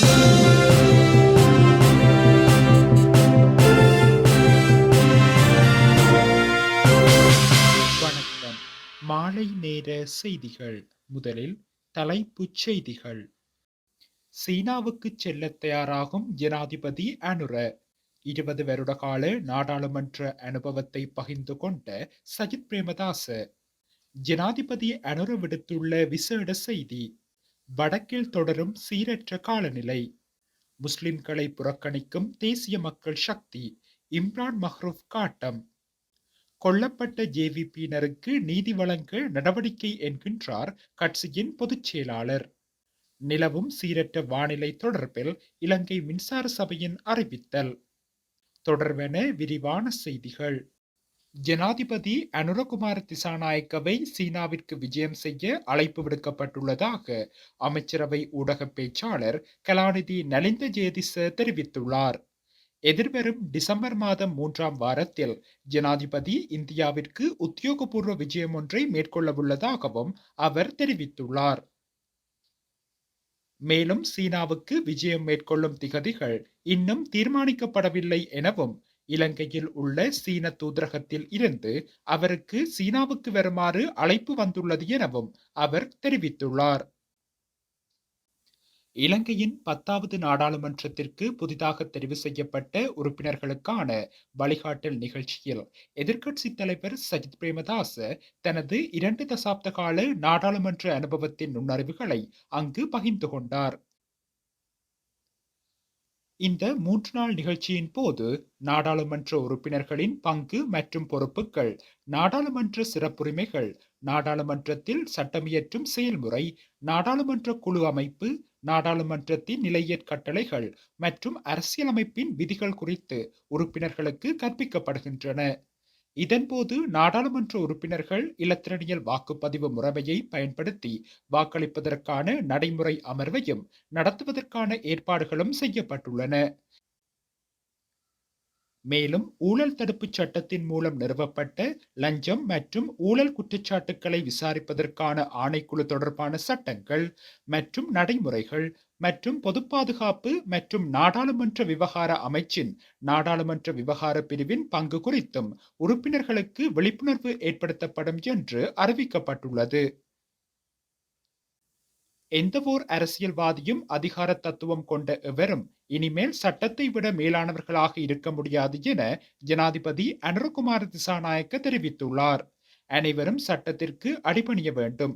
வணக்கம். மாலை நேர செய்திகள். முதலில் தலைப்புச் செய்திகள். சீனாவுக்கு செல்ல தயாராகும் ஜனாதிபதி அனுர. இருபது வருட கால நாடாளுமன்ற அனுபவத்தை பகிர்ந்து கொண்ட சஜித் பிரேமதாச. ஜனாதிபதி அனுர விடுத்துள்ள விசேட செய்தி. வடக்கில் தொடரும் சீரற்ற காலநிலை. முஸ்லிம்களை புறக்கணிக்கும் தேசிய மக்கள் சக்தி இம்ரான் மஹ்ரூப் காட்டம். கொல்லப்பட்ட ஜேவிபியினருக்கு நீதி வழங்க நடவடிக்கை என்கின்றார் கட்சியின் பொதுச் செயலாளர். நிலவும் சீரற்ற வானிலை தொடர்பில் இலங்கை மின்சார சபையின் அறிவித்தல். தொடர்பென விரிவான செய்திகள். ஜனாதிபதி அனுரகுமார திசாநாயக்கவை சீனாவிற்கு விஜயம் செய்ய அழைப்பு விடுக்கப்பட்டுள்ளதாக அமைச்சரவை ஊடக பேச்சாளர் கலாநிதி நலிந்த ஜேதிச தெரிவித்துள்ளார். எதிர்வரும் டிசம்பர் மாதம் மூன்றாம் வாரத்தில் ஜனாதிபதி இந்தியாவிற்கு உத்தியோகபூர்வ விஜயம் ஒன்றை மேற்கொள்ளவுள்ளதாகவும் அவர் தெரிவித்துள்ளார். மேலும் சீனாவுக்கு விஜயம் மேற்கொள்ளும் திகதிகள் இன்னும் தீர்மானிக்கப்படவில்லை எனவும் இலங்கையில் உள்ள சீன தூதரகத்தில் இருந்து அவருக்கு சீனாவுக்கு வருமாறு அழைப்பு வந்துள்ளது எனவும் அவர் தெரிவித்துள்ளார். இலங்கையின் பத்தாவது நாடாளுமன்றத்திற்கு புதிதாக தெரிவு செய்யப்பட்ட உறுப்பினர்களுக்கான வழிகாட்டல் நிகழ்ச்சியில் எதிர்க்கட்சித் தலைவர் சஜித் பிரேமதாச தனது இரண்டு தசாப்த கால நாடாளுமன்ற அனுபவத்தின் நுண்ணறிவுகளை அங்கு பகிர்ந்து கொண்டார். இந்த மூன்று நாள் நிகழ்ச்சியின் போது நாடாளுமன்ற உறுப்பினர்களின் பங்கு மற்றும் பொறுப்புகள் நாடாளுமன்ற சிறப்புரிமைகள் நாடாளுமன்றத்தில் சட்டமியற்றும் செயல்முறை நாடாளுமன்ற குழு அமைப்பு நாடாளுமன்றத்தின் நிலையற் கட்டளைகள் மற்றும் அரசியலமைப்பின் விதிகள் குறித்து உறுப்பினர்களுக்கு கற்பிக்கப்படுகின்றன. இதன்போது நாடாளுமன்ற உறுப்பினர்கள் இலத்திரனியல் வாக்குப்பதிவு முறைமையை பயன்படுத்தி வாக்களிப்பதற்கான நடைமுறை அமர்வையும் நடத்துவதற்கான ஏற்பாடுகளும் செய்யப்பட்டுள்ளன. மேலும் ஊழல் தடுப்பு சட்டத்தின் மூலம் நிறுவப்பட்ட லஞ்சம் மற்றும் ஊழல் குற்றச்சாட்டுக்களை விசாரிப்பதற்கான ஆணைக்குழு தொடர்பான சட்டங்கள் மற்றும் நடைமுறைகள் மற்றும் பொது பாதுகாப்பு மற்றும் நாடாளுமன்ற விவகார அமைச்சின் நாடாளுமன்ற விவகார பிரிவின் பங்கு குறித்தும் உறுப்பினர்களுக்கு விழிப்புணர்வு ஏற்படுத்தப்படும் என்று அறிவிக்கப்பட்டுள்ளது. எந்தவோர் அரசியல்வாதியும் அதிகார தத்துவம் கொண்ட எவரும் இனிமேல் சட்டத்தை விட மேலானவர்களாக இருக்க முடியாது என ஜனாதிபதி அனுரகுமார திசாநாயக்க தெரிவித்துள்ளார். அனைவரும் சட்டத்திற்கு அடிபணிய வேண்டும்.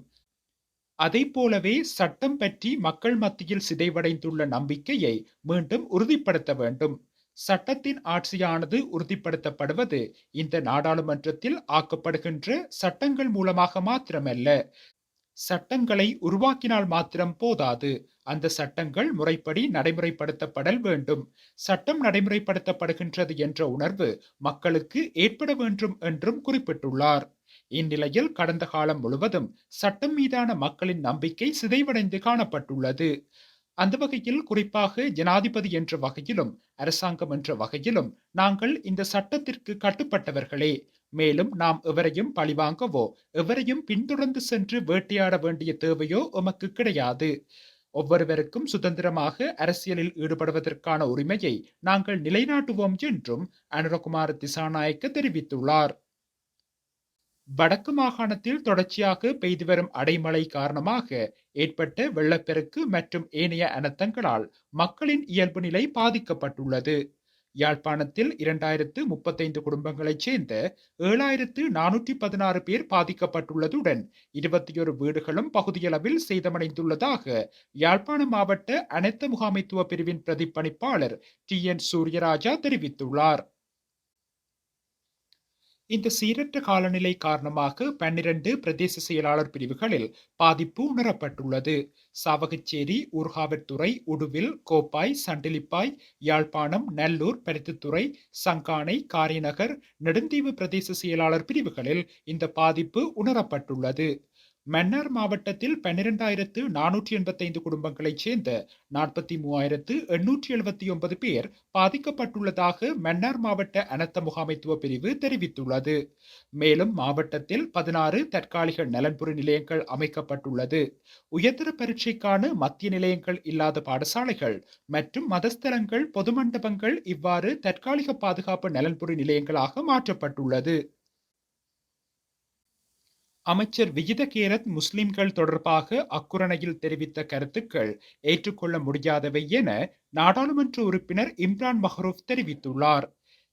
அதை போலவே சட்டம் பற்றி மக்கள் மத்தியில் சிதைவடைந்துள்ள நம்பிக்கையை மீண்டும் உறுதிப்படுத்த வேண்டும். சட்டத்தின் ஆட்சியானது உறுதிப்படுத்தப்படுவது இந்த நாடாளுமன்றத்தில் ஆக்கப்படுகின்ற சட்டங்கள் மூலமாக மாத்திரமல்ல. சட்டங்களை உருவாக்கினால் மாத்திரம் போதாது. அந்த சட்டங்கள் முறைப்படி நடைமுறைப்படுத்தப்படல் வேண்டும். சட்டம் நடைமுறைப்படுத்தப்படுகின்றது என்ற உணர்வு மக்களுக்கு ஏற்பட வேண்டும் என்றும் குறிப்பிட்டுள்ளார். இந்நிலையில் கடந்த காலம் முழுவதும் சட்டம் மீதான மக்களின் நம்பிக்கை சிதைவடைந்து காணப்பட்டுள்ளது. அந்த வகையில் குறிப்பாக ஜனாதிபதி என்ற வகையிலும் அரசாங்கம் என்ற வகையிலும் நாங்கள் இந்த சட்டத்திற்கு கட்டுப்பட்டவர்களே. மேலும் நாம் எவரையும் பழிவாங்கவோ எவரையும் பின்தொடர்ந்து சென்று வேட்டையாட வேண்டிய தேவையோ எமக்கு கிடையாது. ஒவ்வொருவருக்கும் சுதந்திரமாக அரசியலில் ஈடுபடுவதற்கான உரிமையை நாங்கள் நிலைநாட்டுவோம் என்றும் அனுரகுமார் திசாநாயக்க தெரிவித்துள்ளார். வடக்கு மாகாணத்தில் தொடர்ச்சியாக பெய்து வரும் அடைமழை காரணமாக ஏற்பட்ட வெள்ளப்பெருக்கு மற்றும் ஏனைய அனர்த்தங்களால் மக்களின் இயல்பு நிலை பாதிக்கப்பட்டுள்ளது. யாழ்ப்பாணத்தில் இரண்டாயிரத்து முப்பத்தைந்து குடும்பங்களைச் சேர்ந்த ஏழாயிரத்து நானூற்றி பதினாறு பேர் பாதிக்கப்பட்டுள்ளதுடன் இருபத்தி ஒரு வீடுகளும் பகுதியளவில் சேதமடைந்துள்ளதாக யாழ்ப்பாண மாவட்ட அனைத்து முகாமைத்துவ பிரிவின் பிரதிப்பணிப்பாளர் டி என் சூரியராஜா தெரிவித்துள்ளார். இந்த சீரற்ற காலநிலை காரணமாக பன்னிரண்டு பிரதேச செயலாளர் பிரிவுகளில் பாதிப்பு உணரப்பட்டுள்ளது. சாவகச்சேரி ஊர்காவற்துறை உடுவில் கோப்பாய் சண்டிலிப்பாய் யாழ்ப்பாணம் நல்லூர் பருத்தித்துறை சங்கானை காரிநகர் நெடுந்தீவு பிரதேச செயலாளர் பிரிவுகளில் இந்த பாதிப்பு உணரப்பட்டுள்ளது. மன்னார் மாவட்டத்தில் பன்னிரண்டாயிரத்து நானூற்றி எண்பத்தைந்து குடும்பங்களைச் சேர்ந்த நாற்பத்தி மூவாயிரத்து எண்ணூற்றி எழுபத்தி ஒன்பது பேர் பாதிக்கப்பட்டுள்ளதாக மன்னார் மாவட்ட அனர்த்த முகாமைத்துவ பிரிவு தெரிவித்துள்ளது. மேலும் மாவட்டத்தில் பதினாறு தற்காலிக நலன்புரி நிலையங்கள் அமைக்கப்பட்டுள்ளது. உயர்தர பரீட்சைக்கான மத்திய நிலையங்கள் இல்லாத பாடசாலைகள் மற்றும் மதஸ்தலங்கள் பொது மண்டபங்கள் இவ்வாறு தற்காலிக பாதுகாப்பு நலன்புரி நிலையங்களாக மாற்றப்பட்டுள்ளது. அமைச்சர் விஜித கேரத் முஸ்லிம்கள் தொடர்பாக அக்குரணையில் தெரிவித்த கருத்துக்கள் ஏற்றுக்கொள்ள முடியாதவை என நாடாளுமன்ற உறுப்பினர் இம்ரான் மஹரூப் தெரிவித்துள்ளார்.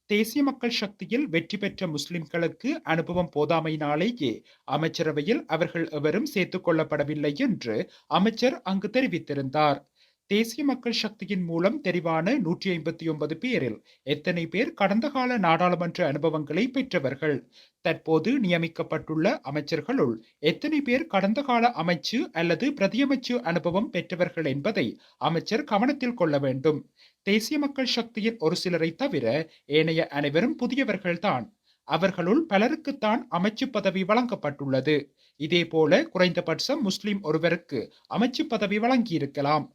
தேசிய மக்கள் சக்தியில் வெற்றி பெற்ற முஸ்லிம்களுக்கு அனுபவம் போதாமையினாலேயே அமைச்சரவையில் அவர்கள் எவரும் சேர்த்துக் கொள்ளப்படவில்லை என்று அமைச்சர் அங்கு தெரிவித்திருந்தார். தேசிய மக்கள் சக்தியின் மூலம் தெரிவான நூற்றி ஐம்பத்தி ஒன்பது பேரில் எத்தனை பேர் கடந்த கால நாடாளுமன்ற அனுபவங்களை பெற்றவர்கள்? தற்போது நியமிக்கப்பட்டுள்ள அமைச்சர்களுள் எத்தனை பேர் கடந்த கால அமைச்சு அல்லது பிரதியமைச்சு அனுபவம் பெற்றவர்கள் என்பதை அமைச்சர் கவனத்தில் கொள்ள வேண்டும். தேசிய மக்கள் சக்தியின் ஒரு சிலரை தவிர ஏனைய அனைவரும் புதியவர்கள்தான். அவர்களுள் பலருக்குத்தான் அமைச்சு பதவி வழங்கப்பட்டுள்ளது. இதேபோல குறைந்தபட்சம் முஸ்லிம் ஒருவருக்கு அமைச்சு பதவி வழங்கியிருக்கலாம்.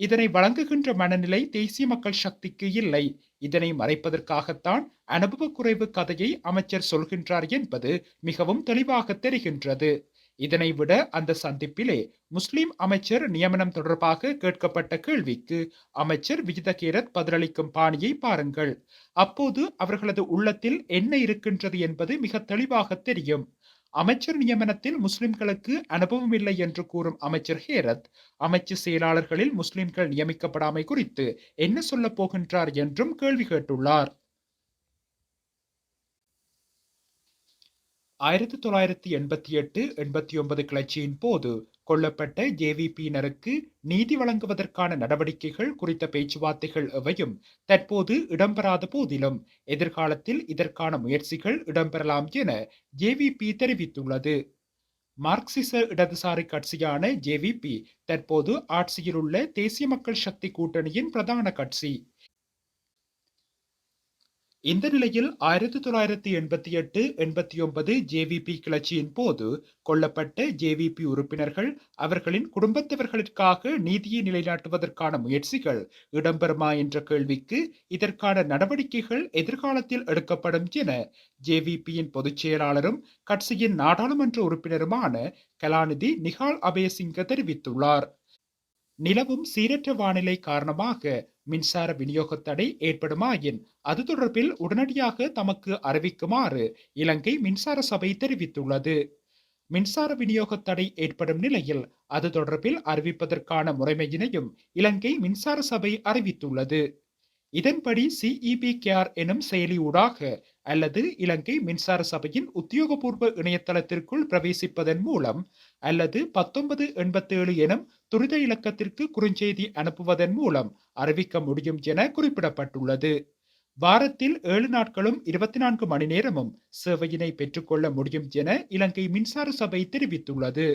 இதனை வழங்குகின்ற மனநிலை தேசிய மக்கள் சக்திக்கு இல்லை. இதனை மறைப்பதற்காகத்தான் அனுபவ குறைவு கதையை அமைச்சர் சொல்கின்றார் என்பது மிகவும் தெளிவாக தெரிகின்றது. இதனை விட அந்த சந்திப்பிலே முஸ்லிம் அமைச்சர் நியமனம் தொடர்பாக கேட்கப்பட்ட கேள்விக்கு அமைச்சர் விஜிதகேரத் பதிலளிக்கும் பாணியை பாருங்கள். அப்போது அவர்களது உள்ளத்தில் என்ன இருக்கின்றது என்பது மிக தெளிவாக தெரியும். அமைச்சர் நியமனத்தில் முஸ்லிம்களுக்கு அனுபவம் இல்லை என்று கூறும் அமைச்சர் ஹேரத் அமைச்சு செயலாளர்களில் முஸ்லிம்கள் நியமிக்கப்படாமை குறித்து என்ன சொல்லப் போகின்றார் என்றும் கேள்வி கேட்டுள்ளார். ஆயிரத்தி தொள்ளாயிரத்தி எண்பத்தி எட்டு எண்பத்தி ஒன்பது கிளர்ச்சியின் போது கொல்லப்பட்ட ஜேவிபியினருக்கு நீதி வழங்குவதற்கான நடவடிக்கைகள் குறித்த பேச்சுவார்த்தைகள் எவையும் தற்போது இடம்பெறாத போதிலும் எதிர்காலத்தில் இதற்கான முயற்சிகள் இடம்பெறலாம் என ஜேவிபி தெரிவித்துள்ளது. மார்க்சிச இடதுசாரி கட்சியான ஜேவிபி தற்போது ஆட்சியில் உள்ள தேசிய மக்கள் சக்தி கூட்டணியின் பிரதான கட்சி. இந்த நிலையில் ஆயிரத்தி தொள்ளாயிரத்தி எண்பத்தி எட்டு எண்பத்தி ஒன்பது ஜேவிபி கிளர்ச்சியின் போது கொல்லப்பட்ட ஜேவிபி உறுப்பினர்கள் அவர்களின் குடும்பத்தவர்களுக்காக நீதியை நிலைநாட்டுவதற்கான முயற்சிகள் இடம்பெறுமா என்ற கேள்விக்கு இதற்கான நடவடிக்கைகள் எதிர்காலத்தில் எடுக்கப்படும் என ஜேவிபியின் பொதுச் செயலாளரும் கட்சியின் நாடாளுமன்ற உறுப்பினருமான கலாநிதி நிகால் அபயசிங்க தெரிவித்துள்ளார். நிலவும் சீரற்ற வானிலை காரணமாக மின்சார விநியோக தடை ஏற்படுமாயின் அது தொடர்பில் உடனடியாக தமக்கு அறிவிக்குமாறு இலங்கை மின்சார சபை தெரிவித்துள்ளது. மின்சார விநியோக தடை ஏற்படும் நிலையில் அது தொடர்பில் அறிவிப்பதற்கான முறைமையினையும் இலங்கை மின்சார சபை அறிவித்துள்ளது. இதன்படி சிஇபிகேஆர் எனும் செயலி ஊடாக அல்லது இலங்கை மின்சார சபையின் உத்தியோகபூர்வ இணையதளத்திற்குள் பிரவேசிப்பதன் மூலம் அல்லது பத்தொன்பது எண்பத்தேழு எனும் துரித இலக்கத்திற்கு குறுஞ்செய்தி அனுப்புவதன் மூலம் அறிவிக்க முடியும் என குறிப்பிடப்பட்டுள்ளது. வாரத்தில் ஏழு நாட்களும் இருபத்தி நான்கு மணி நேரமும் சேவையினை பெற்றுக்கொள்ள முடியும் என இலங்கை மின்சார சபை தெரிவித்துள்ளது.